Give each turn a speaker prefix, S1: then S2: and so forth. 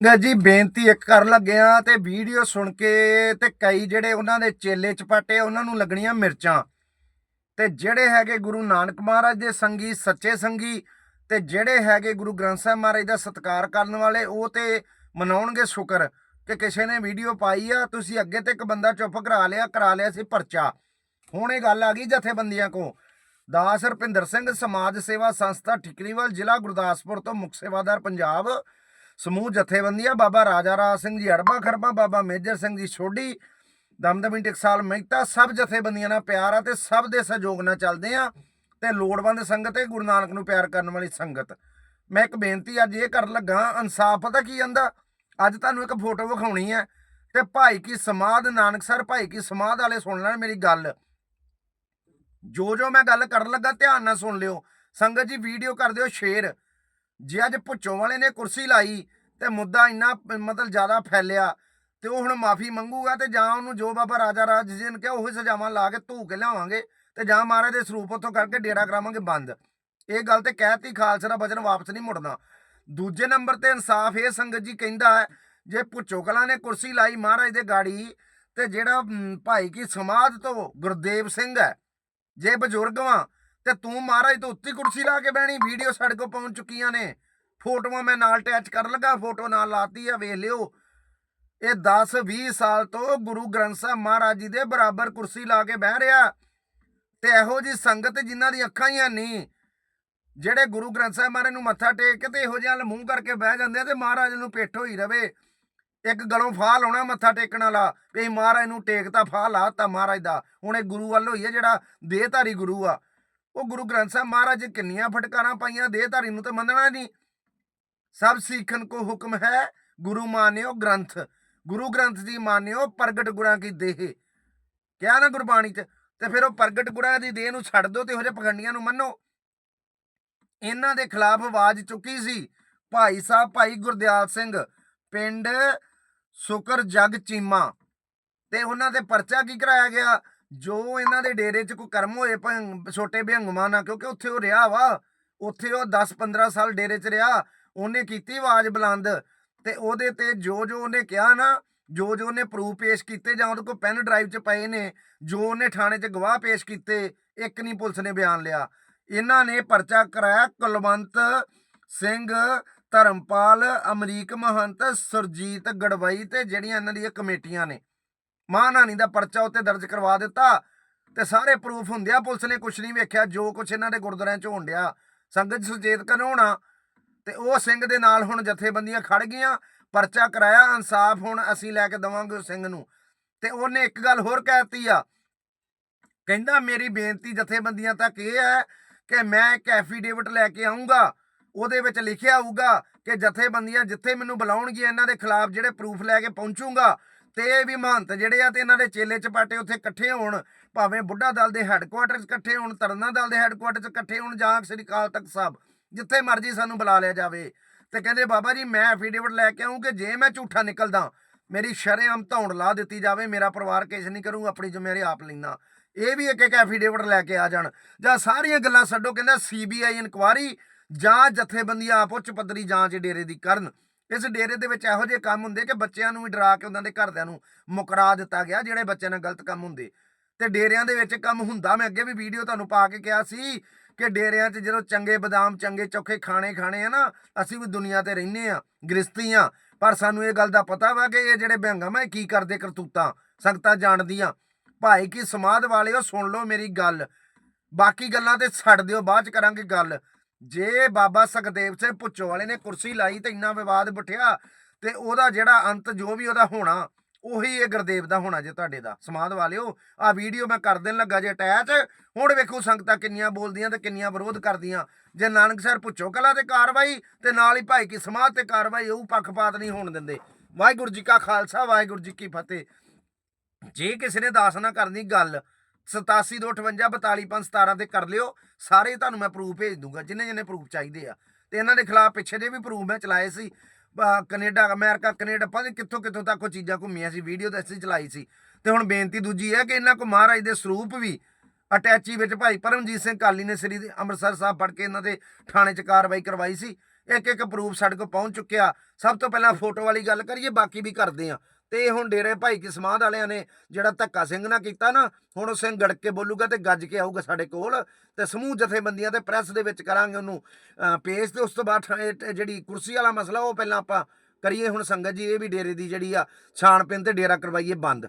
S1: ਜੀ, ਬੇਨਤੀ ਇੱਕ ਕਰਨ ਲੱਗਿਆ ਤੇ ਵੀਡੀਓ ਸੁਣ ਕੇ ਤੇ ਕਈ ਜਿਹੜੇ ਉਹਨਾਂ ਦੇ ਚੇਲੇ ਚਪਾਟੇ ਉਹਨਾਂ ਨੂੰ ਲੱਗਣੀਆਂ ਮਿਰਚਾਂ। ਤੇ ਜਿਹੜੇ ਹੈਗੇ ਗੁਰੂ ਨਾਨਕ ਮਹਾਰਾਜ ਦੇ ਸੰਗੀ, ਸੱਚੇ ਸੰਗੀ, ਤੇ ਜਿਹੜੇ ਹੈਗੇ ਗੁਰੂ ਗ੍ਰੰਥ ਸਾਹਿਬ ਮਹਾਰਾਜ ਦਾ ਸਤਿਕਾਰ ਕਰਨ ਵਾਲੇ, ਉਹ ਤੇ ਮਨਾਉਣਗੇ ਸ਼ੁਕਰ ਕਿ ਕਿਸੇ ਨੇ ਵੀਡੀਓ ਪਾਈ ਆ, ਤੁਸੀਂ ਅੱਗੇ ਤੇ ਇੱਕ ਬੰਦਾ ਚੁੱਪ ਕਰਾ ਲਿਆ ਕਰਾ ਲਿਆ ਸੀ ਪਰਚਾ। ਹੁਣ ਇਹ ਗੱਲ ਆ ਗਈ ਜਥੇਬੰਦੀਆਂ ਕੋ ਦਾਸ ਰਪਿੰਦਰ ਸਿੰਘ ਸਮਾਜ ਸੇਵਾ ਸੰਸਥਾ, ਠਿਕਰੀਵਾਲ ਜ਼ਿਲ੍ਹਾ ਗੁਰਦਾਸਪੁਰ ਤੋਂ ਮੁੱਖ ਸੇਵਾਦਾਰ ਪੰਜਾਬ। ਸਮੂਹ ਜਥੇਬੰਦੀਆਂ ਬਾਬਾ ਰਾਜਾ ਰਾਜ ਸਿੰਘ ਜੀ ਅੜਬਾ ਖਰਬਾ, ਬਾਬਾ ਮੇਜਰ ਸਿੰਘ ਜੀ ਛੋਡੀ, ਦਮਦਮੀ ਟਕਸਾਲ ਮਹਿਤਾ, ਸਭ ਜਥੇਬੰਦੀਆਂ ਨਾਲ ਪਿਆਰ ਆ ਤੇ ਸਭ ਦੇ ਸਹਿਯੋਗ ਨਾਲ ਚੱਲਦੇ ਆ ਤੇ ਲੋੜਵੰਦ ਸੰਗਤ ਹੈ ਗੁਰੂ ਨਾਨਕ ਨੂੰ ਪਿਆਰ ਕਰਨ ਵਾਲੀ ਸੰਗਤ। ਮੈਂ ਇੱਕ ਬੇਨਤੀ ਅੱਜ ਇਹ ਕਰਨ ਲੱਗਾ ਇਨਸਾਫ ਪਤਾ ਕੀ ਜਾਂਦਾ ਅੱਜ ਤੁਹਾਨੂੰ ਇੱਕ ਫੋਟੋ ਵਿਖਾਉਣੀ ਹੈ ਤੇ ਭਾਈ ਕੀ ਸਮਾਧ ਨਾਨਕਸਰ ਭਾਈ ਕੀ ਸਮਾਧ ਵਾਲੇ ਸੁਣ ਲੈਣ ਮੇਰੀ ਗੱਲ। ਜੋ ਜੋ ਮੈਂ ਗੱਲ ਕਰਨ ਲੱਗਾ, ਧਿਆਨ ਨਾਲ ਸੁਣ ਲਿਓ। ਸੰਗਤ ਜੀ ਵੀਡੀਓ ਕਰ ਦਿਓ ਸ਼ੇਅਰ ਜੇ ਅੱਜ ਭੁੱਚੋ ਵਾਲੇ ਨੇ ਕੁਰਸੀ ਲਾਈ ਤੇ ਮੁੱਦਾ ਇੰਨਾ ਮਤਲਬ ਜ਼ਿਆਦਾ ਫੈਲਿਆ ਤੇ ਉਹ ਹੁਣ ਮਾਫੀ ਮੰਗੂਗਾ ਤੇ ਜਾਂ ਉਹਨੂੰ ਜੋ ਬਾਬਾ ਰਾਜਾ ਰਾਜ ਜੀ ਨੇ ਕਿਹਾ, ਉਹੀ ਸਜ਼ਾਵਾਂ ਲਾ ਕੇ ਧੂ ਕੇ ਲਿਆਵਾਂਗੇ ਤੇ ਜਾਂ ਮਹਾਰਾਜ ਦੇ ਸਰੂਪ ਉੱਥੋਂ ਕਰਕੇ ਡੇਰਾ ਕਰਾਵਾਂਗੇ ਬੰਦ। ਇਹ ਗੱਲ ਤੇ ਕਹਿਤੀ ਖਾਲਸਾ ਦਾ ਬਚਨ ਵਾਪਸ ਨਹੀਂ ਮੁੜਨਾ। ਦੂਜੇ ਨੰਬਰ ਤੇ ਇਨਸਾਫ ਇਹ ਸੰਗਤ ਜੀ ਕਹਿੰਦਾ ਹੈ, ਜੇ ਭੁੱਚੋ ਕਲਾਂ ਨੇ ਕੁਰਸੀ ਲਾਈ ਮਹਾਰਾਜ ਦੇ ਗਾੜੀ ਤੇ ਜਿਹੜਾ ਭਾਈ ਕੀ ਸਮਾਧ ਤੋਂ ਗੁਰਦੇਵ ਸਿੰਘ ਹੈ, ਜੇ ਬਜ਼ੁਰਗ ਵਾਂ ਤੇ ਤੂੰ ਮਹਾਰਾਜ ਤੋਂ ਉੱਤੀ ਕੁਰਸੀ ਲਾ ਕੇ ਬਹਿਣੀ, ਵੀਡੀਓ ਸਾਡੇ ਕੋਲ ਪਹੁੰਚ ਚੁੱਕੀਆਂ ਨੇ। ਫੋਟੋਆਂ ਮੈਂ ਨਾਲ ਅਟੈਚ ਕਰਨ ਲੱਗਾ, ਫੋਟੋ ਨਾਲ ਲਾਤੀ ਆ, ਵੇਖ ਲਿਓ। ਇਹ 10 20 ਸਾਲ ਤੋਂ ਗੁਰੂ ਗ੍ਰੰਥ ਸਾਹਿਬ ਮਹਾਰਾਜ ਜੀ ਦੇ ਬਰਾਬਰ ਕੁਰਸੀ ਲਾ ਕੇ ਬਹਿ ਰਿਹਾ। ਤੇ ਇਹੋ ਜੀ ਸੰਗਤ ਜਿਨ੍ਹਾਂ ਦੀ ਅੱਖਾਂ ਹੀ ਨਹੀਂ ਜਿਹੜੇ ਗੁਰੂ ਗ੍ਰੰਥ ਸਾਹਿਬ ਮਹਾਰਾਜ ਨੂੰ ਮੱਥਾ ਟੇਕ ਕੇ ਤੇ ਇਹੋ ਜਿਹਾ ਮੂੰਹ ਕਰਕੇ ਬਹਿ ਜਾਂਦੇ ਆ ਤੇ ਮਹਾਰਾਜ ਨੂੰ ਪੇਠ ਹੋਈ ਰਵੇ। ਇੱਕ ਗਲੋਂ ਫਾਹ ਲਾਉਣਾ ਮੱਥਾ ਟੇਕਣ ਵਾਲਾ, ਵੀ ਮਹਾਰਾਜ ਨੂੰ ਟੇਕਤਾ ਫਾਹ ਲਾਤਾ ਮਹਾਰਾਜ ਦਾ। ਹੁਣ ਇਹ ਗੁਰੂ ਵੱਲ ਹੋਈ ਹੈ ਜਿਹੜਾ ਦੇਹਧਾਰੀ ਗੁਰੂ ਆ। ਉਹ ਗੁਰੂ ਗ੍ਰੰਥ ਸਾਹਿਬ ਮਹਾਰਾਜ ਕਿੰਨੀਆਂ ਫਟਕਾਰਾਂ ਪਾਈਆਂ, ਦੇਹਧਾਰੀ ਨੂੰ ਤਾਂ ਮੰਨਣਾ ਨਹੀਂ। ਸਭ ਸਿੱਖਣ ਕੋ ਹੁਕਮ ਹੈ, ਗੁਰੂ ਮਾਨਿਓ ਗ੍ਰੰਥ। ਗੁਰੂ ਗ੍ਰੰਥ ਜੀ ਮਾਨਿਓ ਪ੍ਰਗਟ ਗੁਰਾਂ ਕੀ ਦੇਹ। ਕਿਹਾ ਨਾ ਗੁਰਬਾਣੀ ਚ? ਤੇ ਫਿਰ ਉਹ ਪ੍ਰਗਟ ਗੁਰਾਂ ਦੀ ਦੇਹ ਨੂੰ ਛੱਡ ਦਿਓ ਤੇ ਇਹੋ ਜਿਹੇ ਪਖੰਡੀਆਂ ਨੂੰ ਮੰਨੋ। ਇਹਨਾਂ ਦੇ ਖਿਲਾਫ ਆਵਾਜ਼ ਚੁੱਕੀ ਸੀ, ਭਾਈ ਸਾਹਿਬ, ਭਾਈ ਗੁਰਦਿਆਲ ਸਿੰਘ, ਪਿੰਡ ਸੁਕਰ ਜਗ ਚੀਮਾ। ਤੇ ਉਹਨਾਂ ਤੇ ਪਰਚਾ ਕੀ ਕਰਾਇਆ ਗਿਆ? ਜੋ ਇਹਨਾਂ ਦੇ ਡੇਰੇ 'ਚ ਕੋਈ ਕਰਮ ਹੋਏ ਭੰ- ਛੋਟੇ ਬਿਹੰਗਮਾਂ ਨਾਲ, ਕਿਉਂਕਿ ਉੱਥੇ ਉਹ ਰਿਹਾ ਵਾ, ਉੱਥੇ ਉਹ 10-15 ਸਾਲ ਡੇਰੇ 'ਚ ਰਿਹਾ, ਉਹਨੇ ਕੀਤੀ ਆਵਾਜ਼ ਬੁਲੰਦ ਤੇ ਉਹਦੇ ਤੇ ਜੋ ਜੋ ਉਹਨੇ ਕਿਹਾ ਨਾ, ਜੋ ਜੋ ਉਹਨੇ ਪ੍ਰੂਫ ਪੇਸ਼ ਕੀਤੇ ਜਾਂ ਉਹਦੇ ਕੋਲ ਪੈਨ ਡਰਾਈਵ 'ਚ ਪਏ ਨੇ, ਜੋ ਉਹਨੇ ਥਾਣੇ 'ਚ ਗਵਾਹ ਪੇਸ਼ ਕੀਤੇ, ਇੱਕ ਨਹੀਂ ਪੁਲਿਸ ਨੇ ਬਿਆਨ ਲਿਆ। ਇਹਨਾਂ ਨੇ ਪਰਚਾ ਕਰਾਇਆ ਕੁਲਵੰਤ ਸਿੰਘ, ਧਰਮਪਾਲ, ਅਮਰੀਕ ਮਹੰਤ, ਸੁਰਜੀਤ ਗੜਵਈ ਤੇ ਜਿਹੜੀਆਂ ਇਹਨਾਂ ਦੀਆਂ ਕਮੇਟੀਆਂ ਨੇ। ਮਾਨਹਾਨੀ ਦਾ ਪਰਚਾ ਉੱਤੇ ਦਰਜ ਕਰਵਾ ਦਿੱਤਾ ਤੇ ਸਾਰੇ ਪ੍ਰੂਫ ਹੁੰਦੇ ਆ। ਪੁਲਿਸ ਨੇ ਕੁਝ ਨਹੀਂ ਵੇਖਿਆ, ਜੋ ਕੁਝ ਇਹਨਾਂ ਦੇ ਗੁਰਦੁਆਰਿਆਂ 'ਚ ਹੋਣ ਡਿਆ ਸੰਗਤ ਸੁਚੇਤ ਕਰਵਾਉਣਾ ਤੇ ਉਹ ਸਿੰਘ ਦੇ ਨਾਲ ਹੁਣ ਜਥੇਬੰਦੀਆਂ ਖੜ ਗਈਆਂ, ਪਰਚਾ ਕਰਾਇਆ, ਇਨਸਾਫ ਹੁਣ ਅਸੀਂ ਲੈ ਕੇ ਦਵਾਂਗੇ ਉਸ ਸਿੰਘ ਨੂੰ। ਤੇ ਉਹਨੇ ਇੱਕ ਗੱਲ ਹੋਰ ਕਹਿਤੀ ਆ। ਕਹਿੰਦਾ, ਮੇਰੀ ਬੇਨਤੀ ਜਥੇਬੰਦੀਆਂ ਤੱਕ ਇਹ ਹੈ ਕਿ ਮੈਂ ਇੱਕ ਐਫੀਡੇਵਿਟ ਲੈ ਕੇ ਆਉਂਗਾ ਉਹਦੇ ਵਿੱਚ ਲਿਖਿਆ ਹੋਊਗਾ ਕਿ ਜਥੇਬੰਦੀਆਂ ਜਿੱਥੇ ਮੈਨੂੰ ਬੁਲਾਉਣਗੀਆਂ, ਇਹਨਾਂ ਦੇ ਖਿਲਾਫ ਜਿਹੜੇ ਪ੍ਰੂਫ ਲੈ ਕੇ ਪਹੁੰਚੂਗਾ ਤੇ ਇਹ ਵੀ ਮਹੰਤ ਜਿਹੜੇ ਆ ਤੇ ਇਹਨਾਂ ਦੇ ਚੇਲੇ ਚਪਾਟੇ ਉੱਥੇ ਇਕੱਠੇ ਹੋਣ, ਭਾਵੇਂ ਬੁੱਢਾ ਦਲ ਦੇ ਹੈੱਡਕੁਆਟਰ 'ਚ ਇਕੱਠੇ ਹੋਣ ਤਰਨਾ ਦਲ ਦੇ ਹੈੱਡਕੁਆਟਰ 'ਚ ਇਕੱਠੇ ਹੋਣ ਜਾਂ ਸ੍ਰੀ ਅਕਾਲ ਤਖਤ ਸਾਹਿਬ, ਜਿੱਥੇ ਮਰਜ਼ੀ ਸਾਨੂੰ ਬੁਲਾ ਲਿਆ ਜਾਵੇ। ਤੇ ਕਹਿੰਦੇ, ਬਾਬਾ ਜੀ, ਮੈਂ ਐਫੀਡੇਵਿਟ ਲੈ ਕੇ ਆਉਂ ਕਿ ਜੇ ਮੈਂ ਝੂਠਾ ਨਿਕਲਦਾ, ਮੇਰੀ ਸ਼ਰੇਆਮ ਧੌਣ ਲਾ ਦਿੱਤੀ ਜਾਵੇ, ਮੇਰਾ ਪਰਿਵਾਰ ਕੇਸ ਨਹੀਂ ਕਰੂੰ, ਆਪਣੀ ਜ਼ਿੰਮੇਵਾਰੀ ਆਪ ਲੈਣਾ ਇਹ ਵੀ ਇੱਕ ਇੱਕ ਐਫੀਡੇਵਿਟ ਲੈ ਕੇ ਆ ਜਾਣ। ਜਾਂ ਸਾਰੀਆਂ ਗੱਲਾਂ ਛੱਡੋ, ਕਹਿੰਦਾ ਸੀਬੀਆਈ ਇਨਕੁਆਰੀ ਜਾਂ ਜਥੇਬੰਦੀਆਂ ਆਪ ਉੱਚ ਪੱਧਰੀ ਜਾਂਚ ਡੇਰੇ ਦੀ ਕਰਨ। ਇਸ ਡੇਰੇ ਦੇ ਵਿੱਚ ਇਹੋ ਜਿਹੇ ਕੰਮ ਹੁੰਦੇ ਕਿ ਬੱਚਿਆਂ ਨੂੰ ਵੀ ਡਰਾ ਕੇ ਉਹਨਾਂ ਦੇ ਘਰਦਿਆਂ ਨੂੰ ਮੁਕਰਾ ਦਿੱਤਾ ਗਿਆ, ਜਿਹੜੇ ਬੱਚਿਆਂ ਨਾਲ ਗਲਤ ਕੰਮ ਹੁੰਦੇ। ਤੇ ਡੇਰਿਆਂ ਦੇ ਵਿੱਚ ਕੰਮ ਹੁੰਦਾ, ਮੈਂ ਅੱਗੇ ਵੀ ਵੀਡੀਓ ਤੁਹਾਨੂੰ ਪਾ ਕੇ ਕਿਹਾ ਸੀ ਕਿ ਡੇਰਿਆਂ 'ਚ ਜਦੋਂ ਚੰਗੇ ਬਦਾਮ, ਚੰਗੇ ਚੌਖੇ ਖਾਣੇ ਖਾਣੇ ਆ ਨਾ, ਅਸੀਂ ਵੀ ਦੁਨੀਆ ਤੇ ਰਹਿੰਦੇ ਆ ਗ੍ਰਸਤੀ ਆ ਪਰ ਸਾਨੂੰ ਇਹ ਗੱਲ ਦਾ ਪਤਾ ਵਾ ਕਿ ਇਹ ਜਿਹੜੇ ਬਿਹੰਗਮ ਆ ਇਹ ਕੀ ਕਰਦੇ ਕਰਤੂਤਾਂ, ਸੰਗਤਾਂ ਜਾਣਦੀਆਂ। ਭਾਈ ਕੀ ਸਮਾਧ ਵਾਲਿਓ, ਸੁਣ ਲਓ ਮੇਰੀ ਗੱਲ। ਬਾਕੀ ਗੱਲਾਂ ਤੇ ਛੱਡ ਦਿਓ, ਬਾਅਦ ਚ ਕਰਾਂਗੇ ਗੱਲ। ਜੇ ਬਾਬਾ ਸੁਖਦੇਵ ਸਿੰਘ ਪੁੱਛੋ ਵਾਲੇ ਨੇ ਕੁਰਸੀ ਲਾਈ ਤੇ ਇੰਨਾ ਵਿਵਾਦ ਬਿਠਿਆ ਤੇ ਉਹਦਾ ਜਿਹੜਾ ਅੰਤ ਜੋ ਵੀ ਉਹਦਾ ਹੋਣਾ, ਉਹੀ ਇਹ ਗੁਰਦੇਵ ਦਾ ਹੋਣਾ ਜੇ ਤੁਹਾਡੇ ਦਾ। ਸਮਾਧ ਵਾਲਿਓ ਆ ਵੀਡੀਓ ਮੈਂ ਕਰ ਦੇਣ ਲੱਗਾ ਜੇ ਅਟੈਚ, ਹੁਣ ਵੇਖੋ ਸੰਗਤਾਂ ਕਿੰਨੀਆਂ ਬੋਲਦੀਆਂ ਤੇ ਕਿੰਨੀਆਂ ਵਿਰੋਧ ਕਰਦੀਆਂ। ਜੇ ਨਾਨਕ ਸਰ ਪੁੱਛੋ ਕਲਾ ਤੇ ਕਾਰਵਾਈ ਤੇ ਨਾਲ ਹੀ ਭਾਈ ਕੀ ਸਮਾਧ ਤੇ ਕਾਰਵਾਈ ਉਹ ਪੱਖਪਾਤ ਨਹੀਂ ਹੋਣ ਦਿੰਦੇ। ਵਾਹਿਗੁਰੂ ਜੀ ਕਾ ਖਾਲਸਾ, ਵਾਹਿਗੁਰੂ ਜੀ ਕੀ ਫਤਿਹ। ਜੇ ਕਿਸੇ ਨੇ ਦਾਸ ਨਾ ਕਰਨੀ ਗੱਲ 8725 ਤੇ ਕਰ ਲਿਓ। ਸਾਰੇ ਤੁਹਾਨੂੰ ਮੈਂ ਪ੍ਰੂਫ ਭੇਜ ਦੂੰਗਾ, ਜਿੰਨੇ ਜਿੰਨੇ ਪ੍ਰੂਫ ਚਾਹੀਦੇ ਆ। ਤੇ ਇਹਨਾਂ ਦੇ ਖਿਲਾਫ ਪਿੱਛੇ ਦੇ ਵੀ ਪ੍ਰੂਫ ਮੈਂ ਚਲਾਏ ਸੀ। ਅਹ ਕੈਨੇਡਾ, ਅਮਰੀਕਾ, ਕੈਨੇਡਾ, ਪਤਾ ਕਿੱਥੋਂ ਕਿੱਥੋਂ ਤੱਕ ਉਹ ਚੀਜ਼ਾਂ ਘੁੰਮੀਆਂ ਸੀ ਵੀਡੀਓ ਤਾਂ ਅਸੀਂ ਚਲਾਈ ਸੀ। ਤੇ ਹੁਣ ਬੇਨਤੀ ਦੂਜੀ ਹੈ ਕਿ ਇਹਨਾਂ ਕੋ ਮਹਾਰਾਜ ਦੇ ਸਰੂਪ ਵੀ ਅਟੈਚੀ ਵਿੱਚ ਭਾਈ ਪਰਮਜੀਤ ਸਿੰਘ ਕਾਲੀ ਨੇ ਸ੍ਰੀ ਅੰਮ੍ਰਿਤਸਰ ਸਾਹਿਬ ਫੜ ਕੇ ਇਹਨਾਂ ਦੇ ਥਾਣੇ 'ਚ ਕਾਰਵਾਈ ਕਰਵਾਈ ਸੀ। ਇੱਕ ਇੱਕ ਪ੍ਰੂਫ ਸਾਡੇ ਕੋਲ ਪਹੁੰਚ ਚੁੱਕਿਆ। ਸਭ ਤੋਂ ਪਹਿਲਾਂ ਫੋਟੋ ਵਾਲੀ ਗੱਲ ਕਰੀਏ, ਬਾਕੀ ਵੀ ਕਰਦੇ ਆ ਤੇ ਇਹ ਹੁਣ ਡੇਰੇ ਭਾਈ ਕੀ ਸਮਾਧ ਵਾਲਿਆਂ ਨੇ ਜਿਹੜਾ ਧੱਕਾ ਸਿੰਘ ਨਾਲ ਕੀਤਾ ਨਾ, ਹੁਣ ਉਹ ਸਿੰਘ ਗੜਕ ਕੇ ਬੋਲੂਗਾ ਤੇ ਗੱਜ ਕੇ ਆਊਗਾ ਸਾਡੇ ਕੋਲ ਤੇ ਸਮੂਹ ਜਥੇਬੰਦੀਆਂ ਤੇ ਪ੍ਰੈਸ ਦੇ ਵਿੱਚ ਕਰਾਂਗੇ ਉਹਨੂੰ ਪੇਸ਼ ਤੇ ਉਸ ਤੋਂ ਬਾਅਦ ਇਹ ਜਿਹੜੀ ਕੁਰਸੀ ਵਾਲਾ ਮਸਲਾ ਉਹ ਪਹਿਲਾਂ ਆਪਾਂ ਕਰੀਏ ਹੁਣ ਸੰਗਤ ਜੀ, ਇਹ ਵੀ ਡੇਰੇ ਦੀ ਜਿਹੜੀ ਆ ਛਾਣਪਿੰਨ ਤੇ ਡੇਰਾ ਕਰਵਾਈਏ ਬੰਦ।